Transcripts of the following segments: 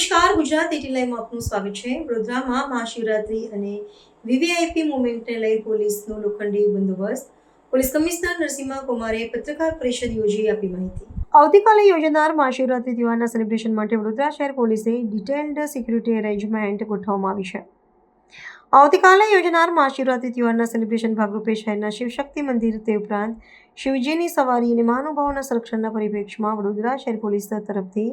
નમસ્કાર, ગુજરાત એટી લાઈવમાં આપનું સ્વાગત છે. વડોદરામાં મહાશિવરાત્રી અને વીવીઆઈપી મુવમેન્ટને લઈ પોલીસનો લોખંડી બંદોબસ્ત. પોલીસ કમિશનર નરસિંહા કુમારે પત્રકાર પરિષદ યોજી આપી માહિતી. આવતીકાલે યોજાનાર મહાશિવરાત્રી તહેવારના સેલિબ્રેશન માટે વડોદરા શહેર પોલીસે ડિટેલ્ડ સિક્યુરિટી અરેન્જમેન્ટ ગોઠવવામાં આવી છે. આવતીકાલે યોજનાર મહાશિવરાત્રી તહેવારના સેલિબ્રેશન ભાગરૂપે શહેરના શિવશક્તિ મંદિર તે ઉપરાંત શિવજીની સવારી અને મહાનુભાવોના સંરક્ષણના પરિપ્રેક્ષમાં વડોદરા શહેર પોલીસ તરફથી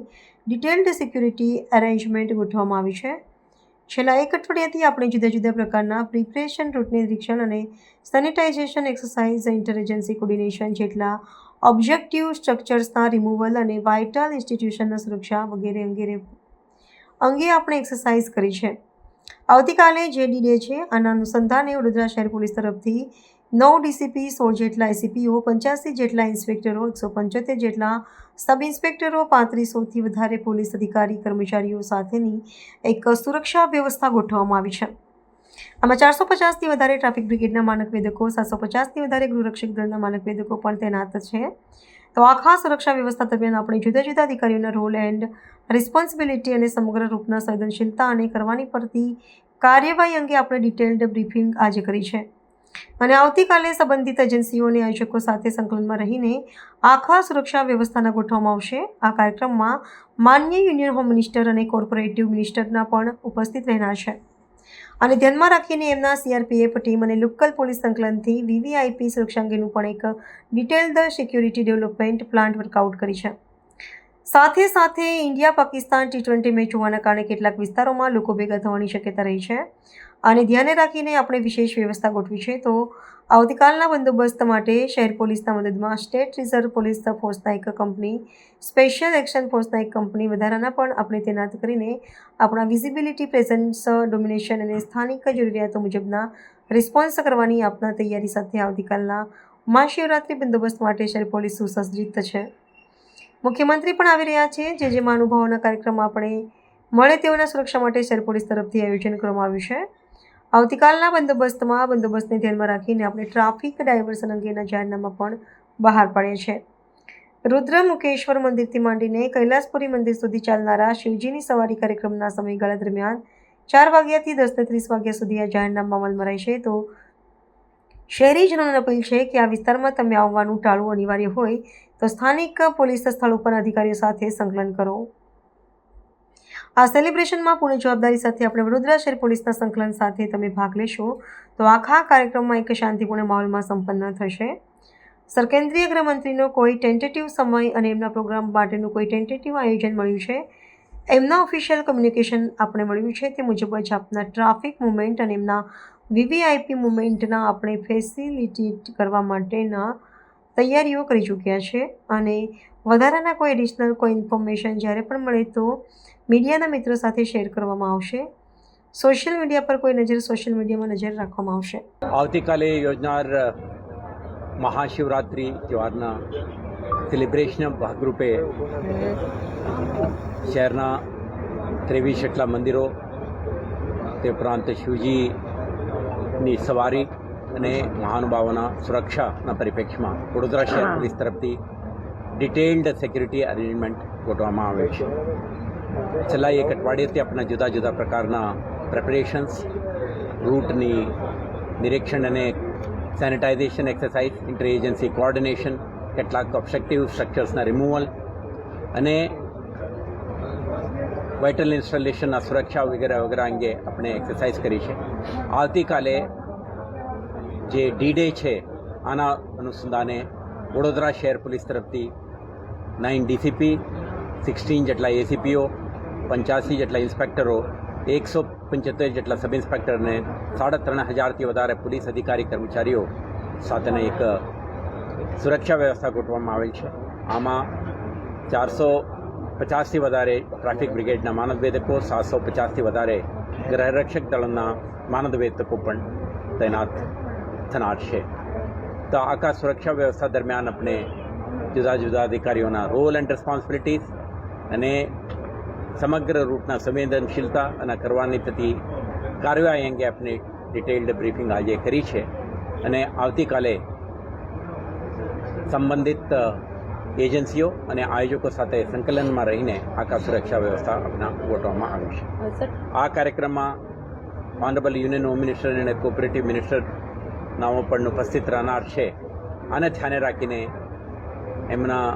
ડિટેલ્ડ સિક્યુરિટી એરેન્જમેન્ટ ગોઠવવામાં આવી છે. છેલ્લા એક અઠવાડિયાથી આપણે જુદા જુદા પ્રકારના પ્રિપરેશન રૂટ નિરીક્ષણ અને સેનિટાઇઝેશન એક્સરસાઇઝ ઇન્ટરેજન્સી કોર્ડિનેશન જેટલા ઓબ્જેક્ટિવ સ્ટ્રક્ચર્સના રિમૂવલ અને વાઇટલ ઇન્સ્ટિટ્યુશનના સુરક્ષા વગેરે અંગે અંગે આપણે એક્સરસાઇઝ કરી છે. આવતીકાલે જે ડી છે. આના અનુસંધાને વડોદરા શહેર પોલીસ તરફથી નવ ડીસીપી, સોળ જેટલા એસીપીઓ, પંચ્યાસી જેટલા ઇન્સ્પેક્ટરો, એકસો પંચોતેર જેટલા સબ ઇન્સ્પેક્ટરો પાંત્રીસોથી વધારે પોલીસ અધિકારી, કર્મચારીઓ સાથેની એક સુરક્ષા વ્યવસ્થા ગોઠવવામાં આવી છે. આમાં ચારસો પચાસથી વધારે ટ્રાફિક બ્રિગેડના માનક વેદકો સાતસો પચાસથી વધારે ગૃહરક્ષક દળના માનક વેદકો પણ તૈનાત છે. તો આ ખાસ સુરક્ષા વ્યવસ્થા દરમિયાન આપણે જુદા જુદા અધિકારીઓના રોલ એન્ડ રિસ્પોન્સિબિલિટી અને સમગ્ર રૂપના સંવેદનશીલતા અને કરવાની પડતી કાર્યવાહી અંગે આપણે ડિટેલ્ડ બ્રીફિંગ આજે કરી છે. અને આવતીકાલે સંબંધિત એજન્સીઓ આયોજકો સાથે સંકલનમાં રહીને આખા સુરક્ષા વ્યવસ્થાના ગોઠવવામાં આવશે. આ કાર્યક્રમમાં માન્ય યુનિયન હોમ મિનિસ્ટર અને કોર્પોરેટિવ મિનિસ્ટરના પણ ઉપસ્થિત રહેનાર છે. અને ધ્યાનમાં રાખીને એમના સીઆરપીએફ ટીમ અને લોકલ પોલીસ સંકલનથી વીવીઆઈપી સુરક્ષા અંગેનું પણ એક detailed security development plant workout કરી છે. સાથે સાથે India Pakistan T twenty match હોવાના કારણે કેટલાક વિસ્તારોમાં લોકો ભેગા થવાની શક્યતા રહી છે. અને ધ્યાને રાખીને આપણે વિશેષ વ્યવસ્થા ગોઠવી છે. તો આવતીકાલના બંદોબસ્ત માટે શહેર પોલીસના મદદમાં સ્ટેટ રિઝર્વ પોલીસ ફોર્સના એક કંપની, સ્પેશિયલ એક્શન ફોર્સના એક કંપની વધારાના પણ આપણે તૈનાત કરીને આપણા વિઝિબિલિટી પ્રેઝન્સ, ડોમિનેશન અને સ્થાનિક જરૂરિયાતો મુજબના રિસ્પોન્સ કરવાની આપના તૈયારી સાથે આવતીકાલના મહાશિવરાત્રિ બંદોબસ્ત માટે શહેર પોલીસ સુસજ્જિત છે. મુખ્યમંત્રી પણ આવી રહ્યા છે, જે જે મહાનુભાવોના કાર્યક્રમ આપણે મળે તેઓના સુરક્ષા માટે શહેર પોલીસ તરફથી આયોજન કરવામાં આવ્યું છે. આવતીકાલના બંદોબસ્તમાં બંદોબસ્તને ધ્યાનમાં રાખીને આપણે ટ્રાફિક ડાયવર્સન અંગેના જાહેરનામા પણ બહાર પાડ્યા છે. રુદ્ર મુકેશ્વર મંદિરથી માંડીને કૈલાસપુરી મંદિર સુધી ચાલનારા શિવજીની સવારી કાર્યક્રમના સમયગાળા દરમિયાન ચાર વાગ્યાથી દસને ત્રીસ વાગ્યા સુધી આ જાહેરનામા અમલમાં રહેશે તો શહેરીજનોને અપીલ છે કે આ વિસ્તારમાં તમે આવવાનું ટાળવું અનિવાર્ય હોય તો સ્થાનિક પોલીસ સ્થળ ઉપર અધિકારીઓ સાથે સંકલન કરો. આ સેલિબ્રેશનમાં પૂર્ણ જવાબદારી સાથે આપણે વડોદરા શહેર પોલીસના સંકલન સાથે તમે ભાગ લેશો. તો આખા કાર્યક્રમમાં એક શાંતિપૂર્ણ માહોલમાં સંપન્ન થશે. સર કેન્દ્રીય ગૃહમંત્રીનો કોઈ ટેન્ટેટિવ સમય અને એમના પ્રોગ્રામ માટેનું કોઈ ટેન્ટેટિવ આયોજન મળ્યું છે. એમના ઓફિશિયલ કમ્યુનિકેશન આપણે મળ્યું છે. તે મુજબ જ આપના ટ્રાફિક મુવમેન્ટ અને એમના વીવીઆઈપી મુવમેન્ટના આપણે ફેસિલિટેટ કરવા માટેના તૈયારીઓ કરી ચૂક્યા છે અને વધારાના કોઈ એડિશનલ કોઈ ઇન્ફોર્મેશન જ્યારે પણ મળે તો મીડિયાના મિત્રો સાથે શેર કરવામાં આવશે. સોશિયલ મીડિયા પર કોઈ નજર સોશિયલ મીડિયામાં નજર રાખવામાં આવશે. આવતીકાલે યોજનાર મહાશિવરાત્રિ તહેવારના સેલિબ્રેશનના ભાગરૂપે શહેરના ત્રેવીસ જેટલા મંદિરો, તે ઉપરાંત શિવજીની સવારી અને મહાનુભાવોના સુરક્ષાના પરિપ્રેક્ષમાં વડોદરા શહેર પોલીસ તરફથી ડિટેલ્ડ સિક્યુરિટી અરેન્જમેન્ટ ગોઠવવામાં આવે છે. છેલ્લા એક અઠવાડિયેથી આપણા જુદા જુદા પ્રકારના પ્રેપરેશન્સ રૂટની નિરીક્ષણ અને sanitization exercise inter agency coordination કેટલાક ઓબ્જેક્ટિવ સ્ટ્રક્ચર્સના રિમૂવલ અને વાઇટલ ઇન્સ્ટોલેશનના સુરક્ષા વગેરે વગેરે અંગે આપણે એક્સરસાઇઝ કરી છે. આવતીકાલે જે ડી ડે છે, આના અનુસંધાને વડોદરા શહેર પોલીસ તરફથી નાઇન ડીસીપી સિક્સટીન જેટલા એસીપીઓ પંચ્યાસી જેટલા ઇન્સ્પેક્ટરો, એકસો પંચોતેર જેટલા સબ ઇન્સ્પેક્ટરને સાડા ત્રણ હજારથી વધારે પોલીસ અધિકારી કર્મચારીઓ સાથેને એક સુરક્ષા વ્યવસ્થા ગોઠવવામાં આવેલ છે. આમાં ચારસો પચાસથી વધારે ટ્રાફિક બ્રિગેડના માનદવેદકો, સાતસો પચાસથી વધારે ગૃહરક્ષક દળના માનદવેદકો પણ તૈનાત થનાર છે. તો આખા સુરક્ષા વ્યવસ્થા દરમિયાન આપણે જુદા જુદા અધિકારીઓના રોલ એન્ડ રિસ્પોન્સિબિલિટીઝ અને સમગ્ર રૂટના સંવેદનશીલતા અને કરવાની થતી કાર્યવાહી અંગે આપણે ડિટેલ્ડ બ્રીફિંગ આજે કરી છે. અને આવતીકાલે સંબંધિત એજન્સીઓ અને આયોજકો સાથે સંકલનમાં રહીને આખા સુરક્ષા વ્યવસ્થા આપણા ગોઠવવામાં આવી છે. આ કાર્યક્રમમાં ઓનરેબલ યુનિયન હોમ મિનિસ્ટર અને કોઓપરેટિવ મિનિસ્ટર નામો પણ ઉપસ્થિત રહેનાર છે. આને ધ્યાને રાખીને એમના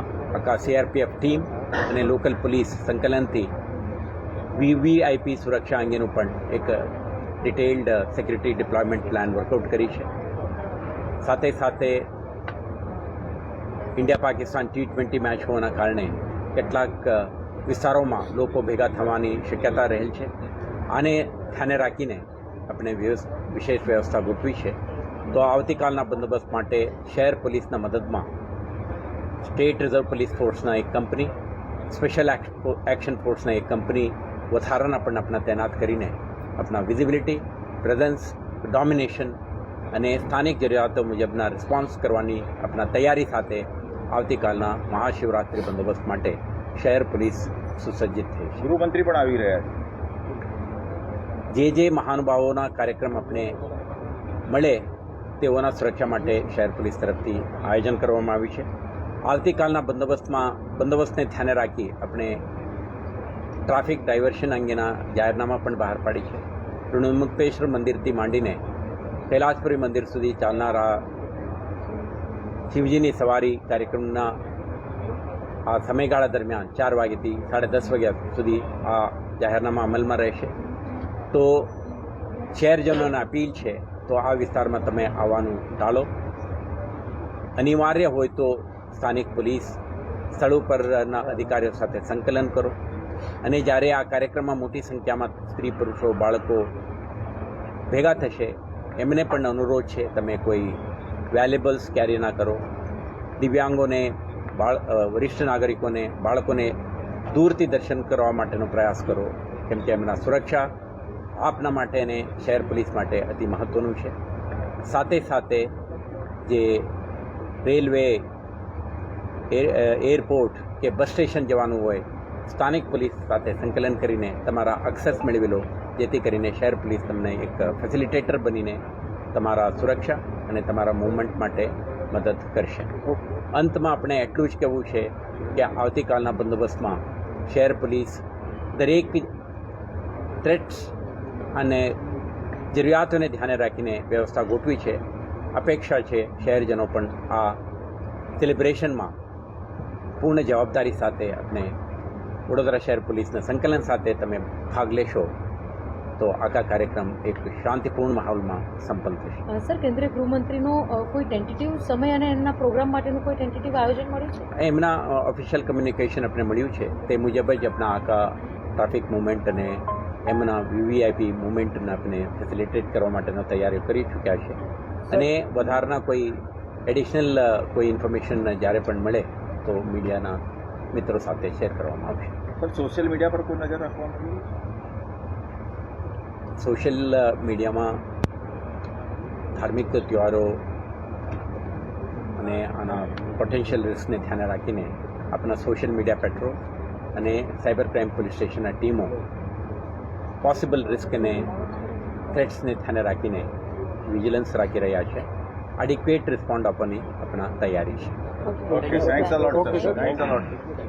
સીઆરપીએફ ટીમ અને લોકલ પોલીસ સંકલનથી વીવીઆઈપી સુરક્ષા અંગેનું પણ એક detailed security deployment plan workout કરી છે. સાથે સાથે India Pakistan T twenty match હોવાના કારણે કેટલાક વિસ્તારોમાં લોકો ભેગા થવાની શક્યતા રહેલ છે. આને ધ્યાને રાખીને આપણે વિશેષ વ્યવસ્થા ગોઠવી છે. તો આવતીકાલના બંદોબસ્ત માટે શહેર પોલીસના મદદમાં સ્ટેટ રિઝર્વ પોલીસ ફોર્સના એક કંપની સ્પેશિયલ એક્શન ફોર્સના એક કંપની વધારાના પણ આપણા તૈનાત કરીને આપણા વિઝિબિલિટી પ્રેઝન્સ ડોમિનેશન અને સ્થાનિક જરૂરિયાતો મુજબના રિસ્પોન્સ કરવાની આપણા તૈયારી સાથે આવતીકાલના મહાશિવરાત્રિ બંદોબસ્ત માટે શહેર પોલીસ સુસજ્જિત થઈ છે. ગૃહમંત્રી પણ આવી રહ્યા છે. જે જે મહાનુભાવોના કાર્યક્રમ આપણે મળે તેઓના સુરક્ષા માટે શહેર પોલીસ તરફથી આયોજન કરવામાં આવ્યું છે. આવતીકાલના બંદોબસ્તમાં, બંદોબસ્તને ધ્યાને રાખી આપણે ટ્રાફિક ડાયવર્શન અંગેના જાહેરનામા પણ બહાર પાડી છે. ઋણમુક્તેશ્વર મંદિરથી માંડીને કૈલાસપુરી મંદિર સુધી ચાલનારા શિવજીની સવારી કાર્યક્રમના આ સમયગાળા દરમિયાન ચાર વાગ્યાથી સાડા દસ વાગ્યા સુધી આ જાહેરનામા અમલમાં રહેશે. તો શહેરજનોને અપીલ છે તો આ વિસ્તારમાં તમે આવવાનું ટાળો. અનિવાર્ય હોય તો સ્થાનિક પોલીસ સ્થળ ઉપરના અધિકારીઓ સાથે સંકલન કરો. અને જ્યારે આ કાર્યક્રમમાં મોટી સંખ્યામાં સ્ત્રી, પુરુષો, બાળકો ભેગા થશે, એમને પણ અનુરોધ છે તમે કોઈ વેલ્યુબલ્સ કેરી ના કરો. દિવ્યાંગોને, બાળ વરિષ્ઠ નાગરિકોને, બાળકોને દૂરથી દર્શન કરવા માટેનો પ્રયાસ કરો, કેમ કે એમના સુરક્ષા આપના માટે અને શહેર પોલીસ માટે અતિ મહત્ત્વનું છે. સાથે સાથે જે રેલવે, એર- એરપોર્ટ કે બસ સ્ટેશન જવાનું હોય, સ્થાનિક પોલીસ સાથે સંકલન કરીને તમારા અક્સેસ મેળવી લો જેથી કરીને શહેર પોલીસ તમને એક ફેસિલિટેટર બનીને તમારા સુરક્ષા અને તમારા મૂવમેન્ટ માટે મદદ કરશે. અંતમાં આપણે એટલું જ કહેવું છે કે આવતીકાલના બંદોબસ્તમાં શહેર પોલીસ દરેક થ્રેટ્સ અને જરૂરિયાતોને ધ્યાને રાખીને વ્યવસ્થા ગોઠવી છે. અપેક્ષા છે શહેરજનો પણ આ સેલિબ્રેશનમાં પૂર્ણ જવાબદારી સાથે આપણે વડોદરા શહેર પોલીસના સંકલન સાથે તમે ભાગ લેશો તો આખા કાર્યક્રમ એક શાંતિપૂર્ણ માહોલમાં સંપન્ન થશે. સર કેન્દ્રીય ગૃહમંત્રીનો કોઈ ટેન્ટેટિવ સમય અને એમના પ્રોગ્રામ માટેનું કોઈ ટેન્ટેટિવ આયોજન મળ્યું છે? એમના ઓફિશિયલ કમ્યુનિકેશન આપણે મળ્યું છે. તે મુજબ જ આપણા આખા ટ્રાફિક મુવમેન્ટ અને એમના વીવીઆઈપી મુવમેન્ટને આપણે ફેસિલિટેટ કરવા માટેનો તૈયારીઓ કરી ચૂક્યા છે. અને વધારના કોઈ એડિશનલ કોઈ ઇન્ફોર્મેશન જ્યારે પણ મળે તો મીડિયાના મિત્રો સાથે શેર કરવામાં આવશે. સર સોશિયલ મીડિયા પર કોઈ નજર રાખવામાં સોશિયલ મીડિયામાં ધાર્મિક તહેવારો અને આના પોટેન્શિયલ રિસ્કને ધ્યાને રાખીને આપણા સોશિયલ મીડિયા પેટ્રોલ અને સાયબર ક્રાઇમ પોલીસ સ્ટેશનના ટીમો પોસિબલ રિસ્કને થ્રેટ્સને ધ્યાને રાખીને વિજિલન્સ રાખી રહ્યા છે. એડિક્વેટ રિસ્પોન્ડ આપવાની આપણા તૈયારી છે. Okay thanks a lot thanks a lot